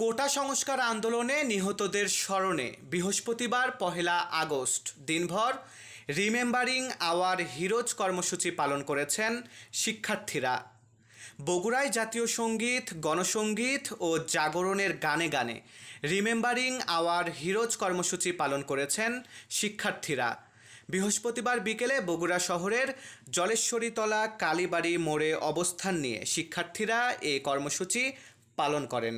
কোটা সংস্কার আন্দোলনে নিহতদের স্মরণে বৃহস্পতিবার পহেলা আগস্ট দিনভর রিমেম্বারিং আওয়ার হিরোজ কর্মসূচি পালন করেছেন শিক্ষার্থীরা। বগুড়ায় জাতীয় সংগীত, গণসঙ্গীত ও জাগরণের গানে গানে রিমেম্বারিং আওয়ার হিরোজ কর্মসূচি পালন করেছেন শিক্ষার্থীরা। বৃহস্পতিবার বিকেলে বগুড়া শহরের জলেশ্বরীতলা কালীবাড়ি মোড়ে অবস্থান নিয়ে শিক্ষার্থীরা এই কর্মসূচি পালন করেন।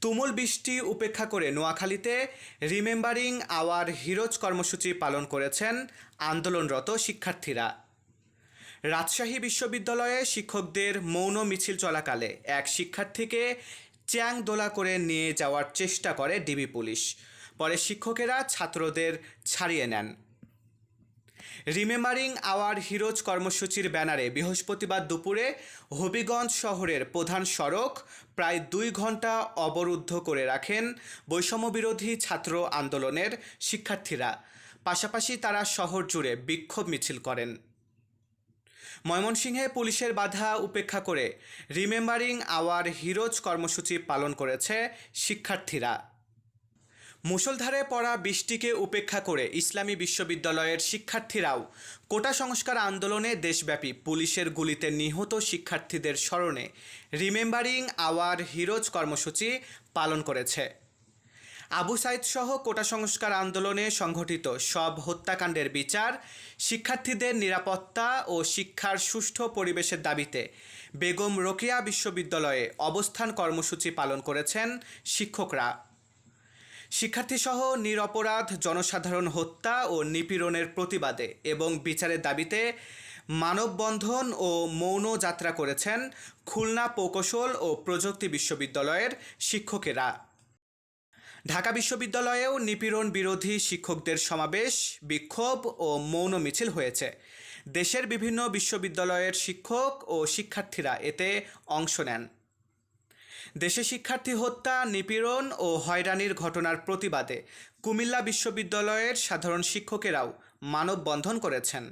তুমুল বৃষ্টি উপেক্ষা করে নোয়াখালীতে রিমেম্বারিং আওয়ার হিরোজ কর্মসূচি পালন করেছেন আন্দোলনরত শিক্ষার্থীরা। রাজশাহী বিশ্ববিদ্যালয়ে শিক্ষকদের মৌন মিছিল চলাকালে এক শিক্ষার্থীকে চ্যাং দোলা করে নিয়ে যাওয়ার চেষ্টা করে ডিবি পুলিশ। পরে শিক্ষকেরা ছাত্রদের ছাড়িয়ে নেন। রিমেম্বারিং আওয়ার হিরোজ কর্মসূচির ব্যানারে বৃহস্পতিবার দুপুরে হবিগঞ্জ শহরের প্রধান সড়ক প্রায় দুই ঘণ্টা অবরুদ্ধ করে রাখেন বৈষম্যবিরোধী ছাত্র আন্দোলনের শিক্ষার্থীরা। পাশাপাশি তারা শহর জুড়ে বিক্ষোভ মিছিল করেন। ময়মনসিংহে পুলিশের বাধা উপেক্ষা করে রিমেম্বারিং আওয়ার হিরোজ কর্মসূচি পালন করেছে শিক্ষার্থীরা। মুষলধারে পড়া বৃষ্টিকে উপেক্ষা করে ইসলামী বিশ্ববিদ্যালয়ের শিক্ষার্থীরাও কোটা সংস্কার আন্দোলনে দেশব্যাপী পুলিশের গুলিতে নিহত শিক্ষার্থীদের স্মরণে রিমেম্বারিং আওয়ার হিরোজ কর্মসূচি পালন করেছে। আবু সাইদ সহ কোটা সংস্কার আন্দোলনে সংঘটিত সব হত্যাকাণ্ডের বিচার, শিক্ষার্থীদের নিরাপত্তা ও শিক্ষার সুষ্ঠু পরিবেশের দাবিতে বেগম রোকেয়া বিশ্ববিদ্যালয়ে অবস্থান কর্মসূচি পালন করেছেন শিক্ষকরা। শিক্ষার্থীসহ নিরপরাধ, জনসাধারণ হত্যা ও নিপীড়নের প্রতিবাদে এবং বিচারের দাবিতে মানববন্ধন ও মৌন যাত্রা করেছেন খুলনা প্রকৌশল ও প্রযুক্তি বিশ্ববিদ্যালয়ের শিক্ষকেরা। ঢাকা বিশ্ববিদ্যালয়েও নিপীড়ন বিরোধী শিক্ষকদের সমাবেশ, বিক্ষোভ ও মৌন মিছিল হয়েছে। দেশের বিভিন্ন বিশ্ববিদ্যালয়ের শিক্ষক ও শিক্ষার্থীরা এতে অংশ নেন। দেশে শিক্ষার্থী হত্যা, নিপীড়ন ও হয়রানির ঘটনার প্রতিবাদে কুমিল্লা বিশ্ববিদ্যালয়ের সাধারণ শিক্ষকেরাও মানববন্ধন করেছেন।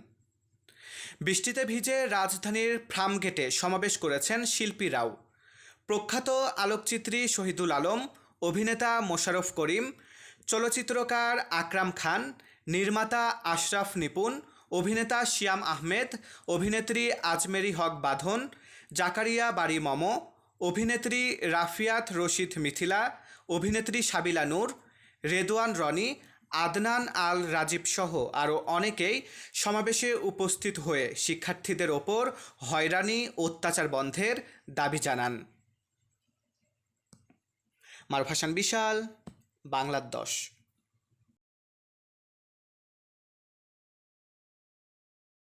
বৃষ্টিতে ভিজে রাজধানীর ফার্মগেটে সমাবেশ করেছেন শিল্পীরাও প্রখ্যাত আলোকচিত্রী শহীদুল আলম, অভিনেতা মোশারফ করিম, চলচ্চিত্রকার আকরাম খান, নির্মাতা আশরাফ নিপুন অভিনেতা শিয়াম আহমেদ, অভিনেত্রী আজমেরি হক বাঁধন, জাকারিয়া বাড়ি মম অভিনেত্রী রাফিয়াত রশিদ মিথিলা, অভিনেত্রী সাবিলা নূর, রেদওয়ান রনি, আদনান আল রাজীব সহ আরও অনেকেই সমাবেশে উপস্থিত হয়ে শিক্ষার্থীদের ওপর হয়রানি, অত্যাচার বন্ধের দাবি জানান। মারুফ হাসান, বিশাল বাংলার দশ।